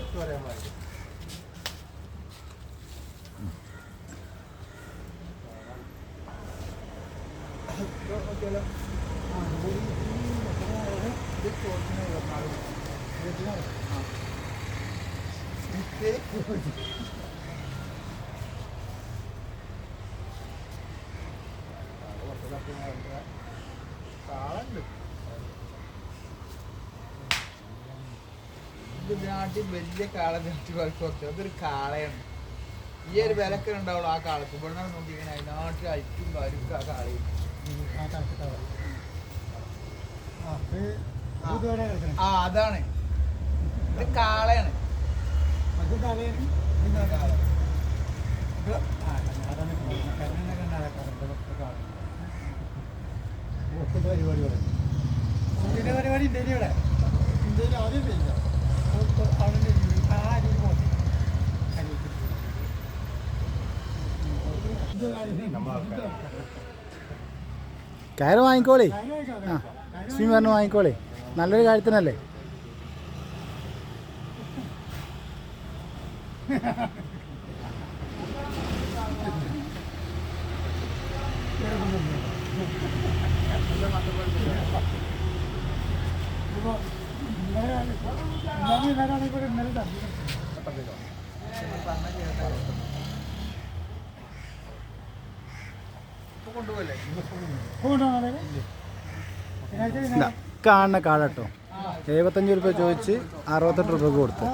കുറച്ച് പറയാൻ പാടില്ല നോക്കിയാലോ ആ ഇത് ഇത് ചോദിക്കുന്ന ഇരുപത്തിനാല് ഇരുപത്തിനാല് ആ ഇത് കാളുണ്ട് ഇത് നാട്ടിൽ വലിയ കാള നാട്ടിൽ കുറച്ച് അതൊരു കാളയാണ്. ഈ ഒരു വിലക്കെ ഉണ്ടാവുള്ളൂ ആ കാളത്ത് ഇവിടെ നോക്കിയിങ്ങനെ അതിനാട്ടിൽ അയക്കും കാര്യം ആ കാളയും. ആ അതാണ്. ഇത് കാളയാണ്. പരിപാടി ഇന്ത്യയിൽ ഇവിടെ. ഇന്ത്യയിൽ ആദ്യം ചെയ്യില്ല കയറ് വാങ്ങിക്കോളേ. ആ ലക്ഷ്മി പറഞ്ഞു വാങ്ങിക്കോളേ. നല്ലൊരു കാര്യത്തിനല്ലേ? ഇന്നലെ ഇന്നലെ ഇന്നലെ ഇന്നലെ കാണുന്ന കാടട്ടോ എഴുപത്തഞ്ച് രൂപ ചോദിച്ച് അറുപത്തെട്ട് രൂപ കൊടുത്തു.